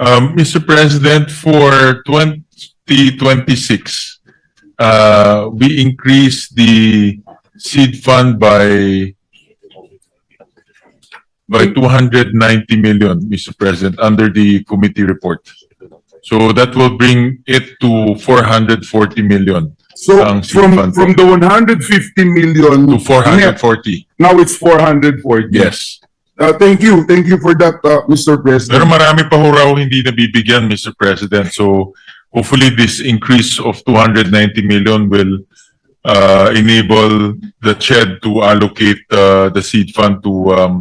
Um, Mr. President, for 2026, uh, we increased the seed fund by by 290 million, Mr. President, under the committee report. So that will bring it to 440 million, So Ang seed from, fund. from the 150 million. to 440. Now it's 440. Yes. Uh, thank you, thank you for that, uh, Mr. Pero President. marami pa ho raw hindi nabibigyan, Mr. President. So hopefully this increase of 290 million will uh, enable the CHED to allocate uh, the seed fund to um,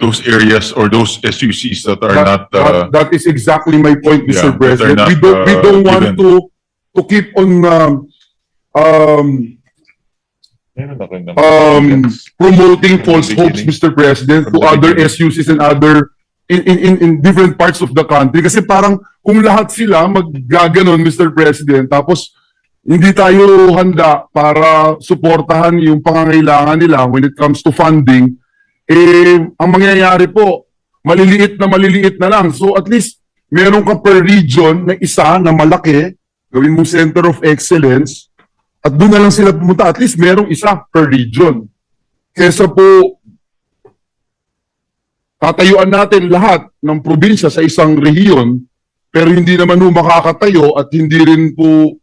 those areas or those SUCs that are not, uh, That- that is exactly my point, Yeah, Mr. that are President. not, We don't, we uh, don't want given. to, to keep on, um, um, um, promoting false hopes, Mr. President, to the other. SUCs and other, in, in, in, in different parts of the country. Kasi parang kung lahat sila maggaganon, Mr. President, tapos hindi tayo handa para suportahan yung pangangailangan nila when it comes to funding, eh, ang mangyayari po, maliliit na maliliit na lang. So at least, meron ka per region na isa na malaki, gawin mong center of excellence, at doon na lang sila pumunta. At least merong isa per region. Kesa po, tatayuan natin lahat ng probinsya sa isang rehiyon, pero hindi naman po makakatayo at hindi rin po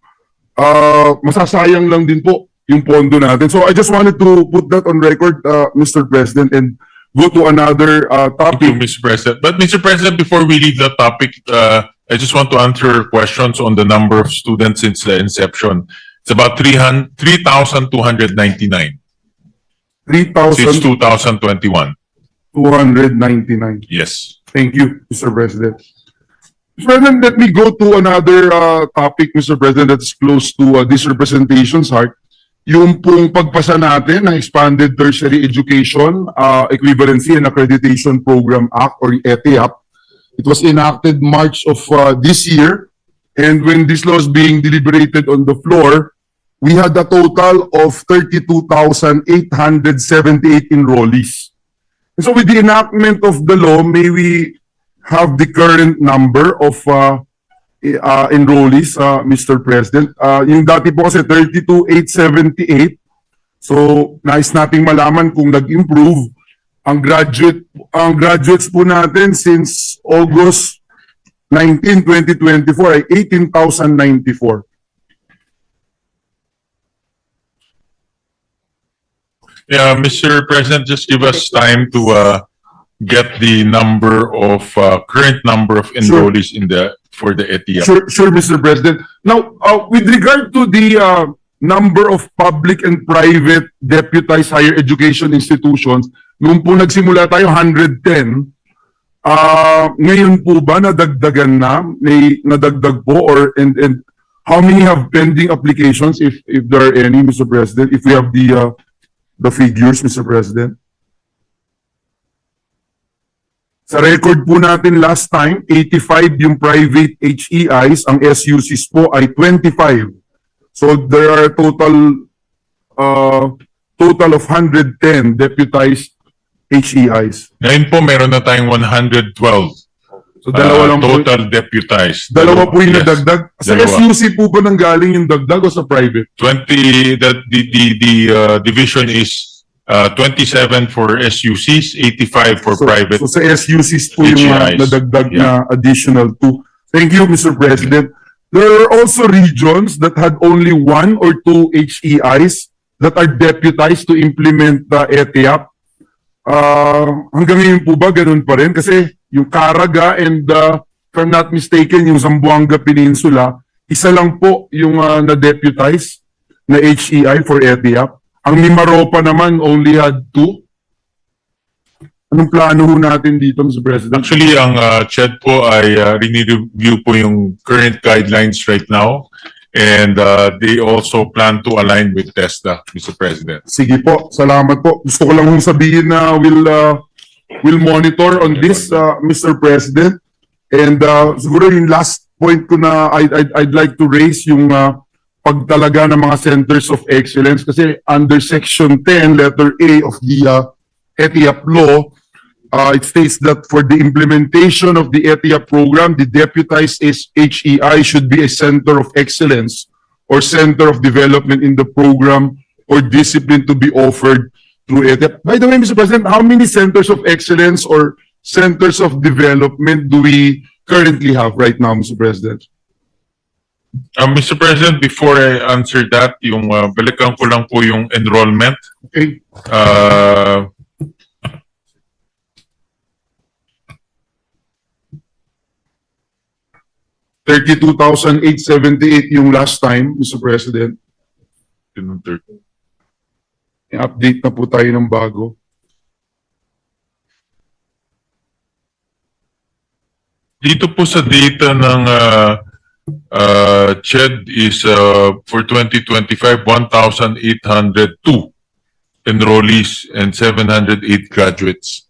ah, masasayang lang din po yung pondo natin. So I just wanted to put that on record, uh, Mr. President, and go to another uh, Thank you, topic. Mr. President. But Mr. President, before we leave that topic, uh, I just want to answer questions on the number of students since the inception. It's about 300 3,299 since 3,299. 2021. Yes. Thank you, Mr. President. Mr. President, let me go to another uh, topic, Mr. President, that's close to uh, this representation's heart. Yung pong pagpasa natin ng Expanded Tertiary Education uh, Equivalency and Accreditation Program Act or ETIAP. It was enacted March of uh, this year. And when this law was being deliberated on the floor, we had a total of 32,878 enrollees. So with the enactment of the law, may we have the current number of uh, uh, enrollees, uh, Mr. President? Uh, yung dati po kasi 32,878. So, nais nating malaman kung nag-improve ang graduate ang graduates po natin since August 19, 2024 ay 18,094. Yeah, Mr. President, just give us time to uh, get the number of, uh, current number of enrollees in the, for the ETIAP. Sure, sure, Mr. President. Now, uh, with regard to the uh, number of public and private deputized higher education institutions, nung po nagsimula tayo, 110, uh, ngayon po ba nadagdagan na, may nadagdag po, or, and, and how many have pending applications, if, if there are any, Mr. President, if we have the, uh, the figures, Mr. President? Sa record po natin last time, 85 yung private HEIs, ang SUCs po ay 25. So there are total uh, total of 110 deputized HEIs. Ngayon po, meron na tayong 112 So dalawa uh, lang po. total deputized. Dalawa po yung Yes. nadagdag. Sa Dalawa. SUC po ba nang galing yung dagdag o sa private? 20, the, the, the, the uh, division is uh, 27 for SUCs, 85 for So- private. So sa SUCs po yung uh, HEIs. nadagdag na additional two. Thank you, Mr. President. There are also regions that had only one or two HEIs that are deputized to implement the ETIAP. Uh, hanggang ngayon po ba ganun pa rin? Kasi yung Caraga and uh, if I'm not mistaken, yung Zamboanga Peninsula, isa lang po yung uh, na-deputize na HEI for ETIAP. Ang Mimaropa naman only had two. Anong plano ho natin dito, Mr. President? Actually, ang uh, CHED po ay uh, review po yung current guidelines right now. And uh, they also plan to align with TESDA, Mr. President. Sige po, salamat po. Gusto ko lang hong sabihin na we'll, uh, we'll monitor on this, uh, Mr. President. And uh, siguro yung last point ko na I'd, I'd, I'd like to raise yung uh, pagtalaga ng mga centers of excellence kasi under section 10 letter A of the uh, ETIAP law uh, it states that for the implementation of the ETIA program, the deputized HEI should be a center of excellence or center of development in the program or discipline to be offered through ETIA. By the way, Mr. President, how many centers of excellence or centers of development do we currently have right now, Mr. President? Uh, Mr. President, before I answer that, yung uh, balikan ko lang po yung enrollment. Okay, Uh, thirty-two thousand eight seventy-eight yung last time, Mr. President. I-update na po tayo ng bago. Dito po sa data ng uh, uh, CHED is uh, for 2025, 1,802 enrollees and 708 graduates.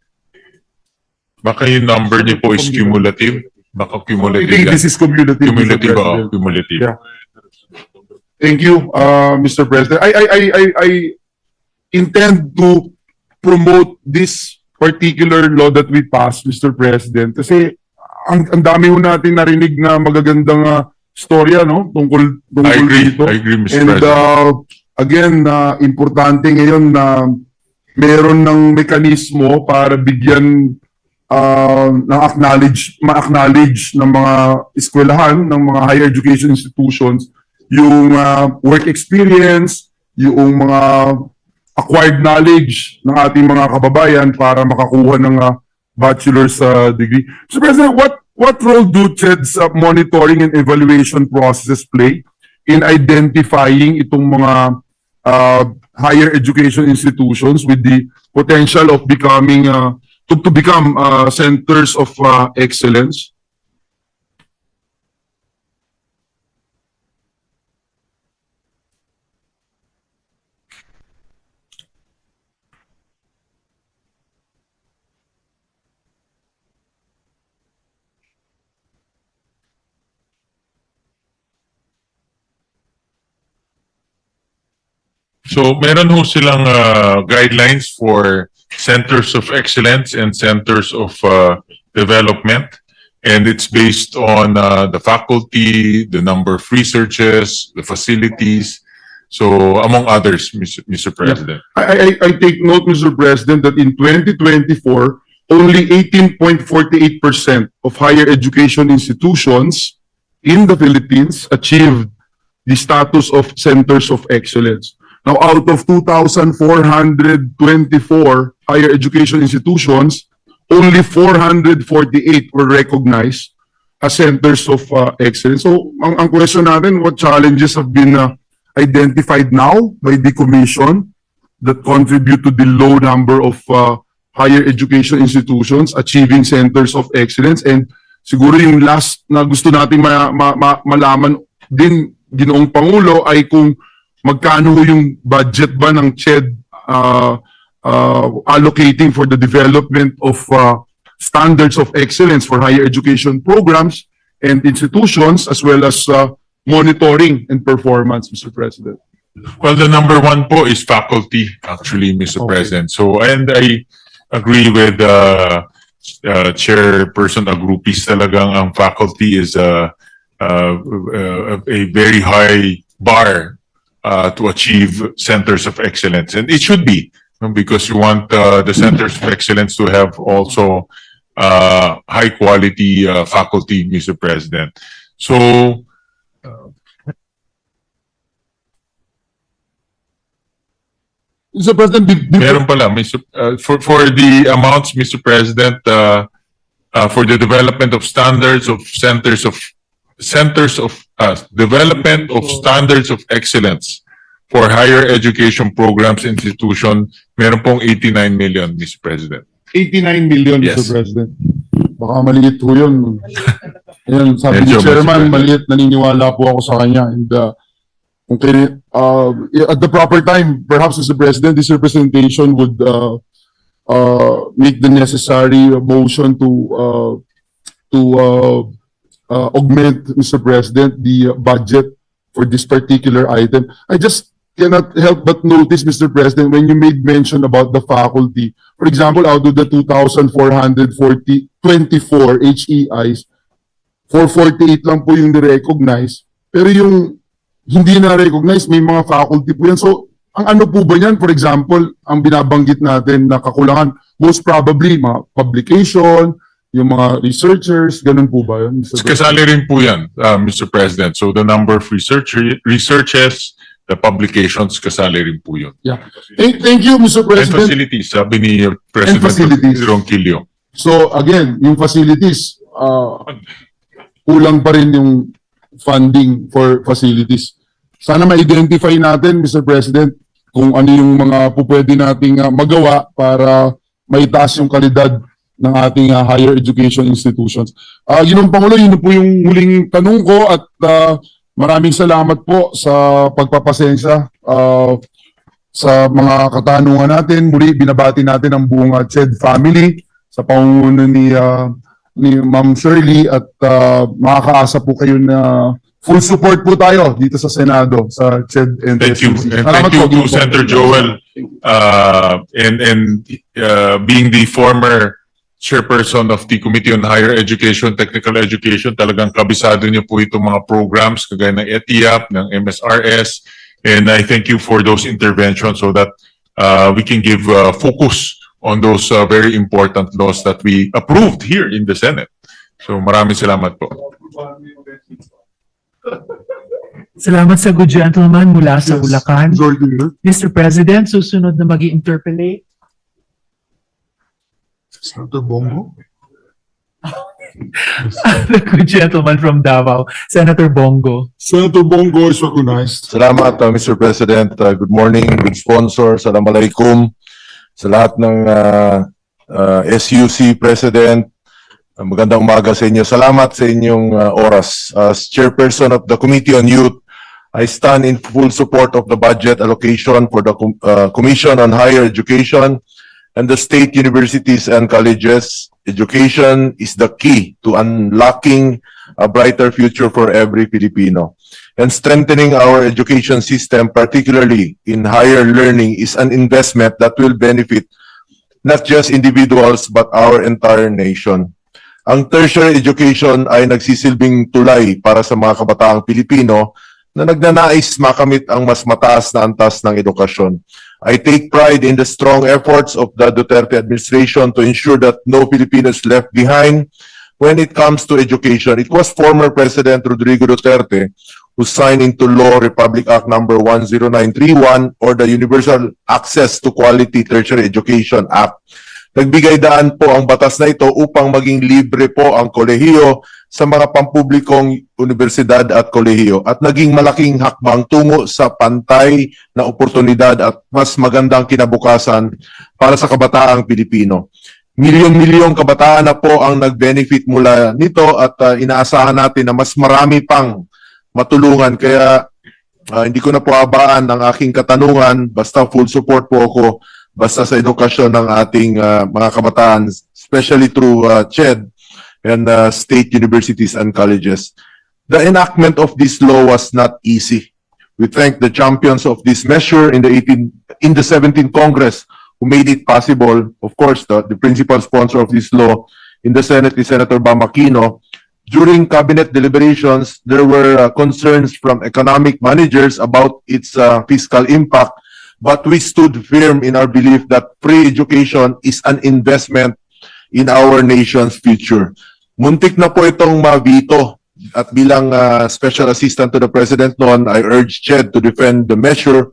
Baka yung number niyo po is cumulative? Baka I cumulative think yan. this is cumulative. Cumulative, oh, cumulative. Yeah. Thank you, uh, Mr. President. I, I, I, I, I intend to promote this particular law that we passed, Mr. President, kasi ang, ang dami ho natin narinig na magagandang uh, storya, no? Tungkol, tungkol I agree, dito. I agree, Mr. And President. uh, again, na importante ngayon na meron ng mekanismo para bigyan uh, ng acknowledge, ma-acknowledge ng mga eskwelahan, ng mga higher education institutions, yung uh, work experience, yung mga acquired knowledge ng ating mga kababayan para makakuha ng uh, bachelor's uh, degree. So President, what what role do CHED's uh, monitoring and evaluation processes play in identifying itong mga uh, higher education institutions with the potential of becoming uh, to, to become uh, centers of uh, excellence? So meron ho silang uh, guidelines for centers of excellence and centers of uh, development. And it's based on uh, the faculty, the number of researchers, the facilities. So among others, Mr. Mr. President. I, I, I take note, Mr. President, that in 2024, only 18.48% of higher education institutions in the Philippines achieved the status of centers of excellence. Now, out of 2,424 higher education institutions, only 448 were recognized as centers of uh, excellence. So, ang, ang question natin, what challenges have been uh, identified now by the commission that contribute to the low number of uh, higher education institutions achieving centers of excellence and siguro yung last na gusto nating ma- ma- ma- malaman din ginoong pangulo ay kung magkano yung budget ba ng CHED uh, uh, allocating for the development of uh, standards of excellence for higher education programs and institutions as well as uh, monitoring and performance, Mr. President. Well, the number one po is faculty, actually, Mr. Okay. President. So, and I agree with uh, uh, Chairperson Agrupis talagang ang faculty is uh, uh, uh, a very high bar uh, to achieve centers of excellence. And it should be, because you want uh, the centers of excellence to have also uh, high quality uh, faculty, Mr. President. So, Mr. President, be- be- Meron pala, Mr. uh, for, for the amounts, Mr. President, uh, uh, for the development of standards of centers of, centers of, uh, development of standards of excellence for higher education programs institution, meron pong 89 million, Mr. President. 89 million, Yes. Mr. President. Baka maliit po yun. Ayan, sabi ni Medyo, Mr. Chairman, President. maliit, naniniwala po ako sa kanya. And, uh, kung kini- uh, at the proper time, perhaps Mr. President, this representation would, uh, uh, make the necessary motion to, uh, to, uh, uh, augment, Mr. President, the uh, budget for this particular item. I just cannot help but notice, Mr. President, when you made mention about the faculty. For example, out of the 2,440, 24 HEIs, 448 lang po yung recognize. Pero yung hindi na-recognize, may mga faculty po yan. So, ang ano po ba yan? For example, ang binabanggit natin na kakulangan, most probably, mga publication, yung mga researchers, ganun po ba yun? Mr. Kasali rin po yan, uh, Mr. President. So the number of research, researches, the publications, kasali rin po yun. Thank, thank you, Mr. And President. facilities, sabi ni President. Ronquillo. So again, yung facilities, uh, kulang pa rin yung funding for facilities. Sana ma-identify natin, Mr. President, kung ano yung mga po pwede nating uh, magawa para maitaas yung kalidad ng ating uh, higher education institutions. Uh, yun ang Pangulo, yun po yung huling tanong ko at uh, maraming salamat po sa pagpapasensya uh, sa mga katanungan natin. Muli, binabati natin ang buong uh, CHED family sa pangunguna ni uh, ni Ma'am Shirley at uh, makakaasa po kayo na full support po tayo dito sa Senado sa CHED and Thank you. And thank you to Senator Joel, uh, and, and, uh, being the former chairperson of the Committee on Higher Education, Technical Education, talagang kabisado niyo po itong mga programs kagaya ng ETIAP, ng MSRS, and I thank you for those interventions so that, uh, we can give, uh, focus on those, uh, very important laws that we approved here in the Senate. So maraming salamat po. Salamat sa good gentleman mula sa Yes. Bulacan. Mr. President, susunod na mag interpellate Senator Bongo? the good gentleman from Davao, Senator Bongo. Senator Bongo is recognized. Salamat, uh, Mr. President. Uh, good morning, good sponsor. Assalamualaikum sa lahat ng uh, uh, SUC President. Uh, magandang umaga sa inyo. Salamat sa inyong uh, oras. As Chairperson of the Committee on Youth, I stand in full support of the budget allocation for the Com- uh, Commission on Higher Education and the state universities and colleges. Education is the key to unlocking a brighter future for every Filipino and strengthening our education system, particularly in higher learning, is an investment that will benefit not just individuals but our entire nation. Ang tertiary education ay nagsisilbing tulay para sa mga kabataang Pilipino na nagnanais makamit ang mas mataas na antas ng edukasyon. I take pride in the strong efforts of the Duterte administration to ensure that no Filipino is left behind when it comes to education. It was former President Rodrigo Duterte who signed into law Republic Act number 10931 or the Universal Access to Quality Tertiary Education Act. Nagbigay daan po ang batas na ito upang maging libre po ang kolehiyo sa mga pampublikong universidad at kolehiyo at naging malaking hakbang tungo sa pantay na oportunidad at mas magandang kinabukasan para sa kabataang Pilipino. Milyon-milyong kabataan na po ang nag-benefit mula nito at uh, inaasahan natin na mas marami pang matulungan. Kaya ah, hindi ko na po abaan ang aking katanungan. Basta full support po ako basta sa edukasyon ng ating ah, mga kabataan, especially through ah, CHED and ah, state universities and colleges. The enactment of this law was not easy. We thank the champions of this measure in the 18, in the 17th Congress who made it possible. Of course, the, the principal sponsor of this law in the Senate is Senator Bamakino. During cabinet deliberations, there were uh, concerns from economic managers about its uh, fiscal impact, but we stood firm in our belief that free education is an investment in our nation's future. Muntik na po itong mabito at bilang uh, special assistant to the president noon, I urged CHED to defend the measure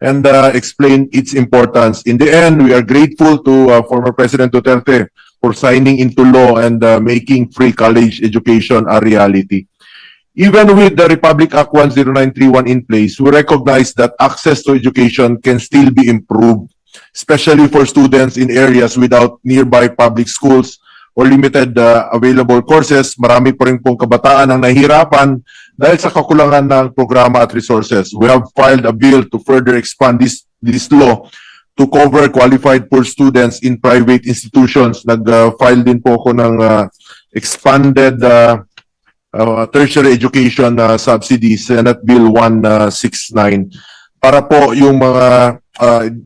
and uh, explain its importance. In the end, we are grateful to uh, former President Duterte for signing into law and uh, making free college education a reality. Even with the Republic Act 10931 in place, we recognize that access to education can still be improved, especially for students in areas without nearby public schools or limited uh, available courses. Marami pa rin pong kabataan ang nahihirapan dahil sa kakulangan ng programa at resources. We have filed a bill to further expand this, this law to cover qualified poor students in private institutions. Nag-file din po ako ng uh, expanded uh, uh, tertiary education uh, subsidies, Senate Bill 169. para po yung mga ah,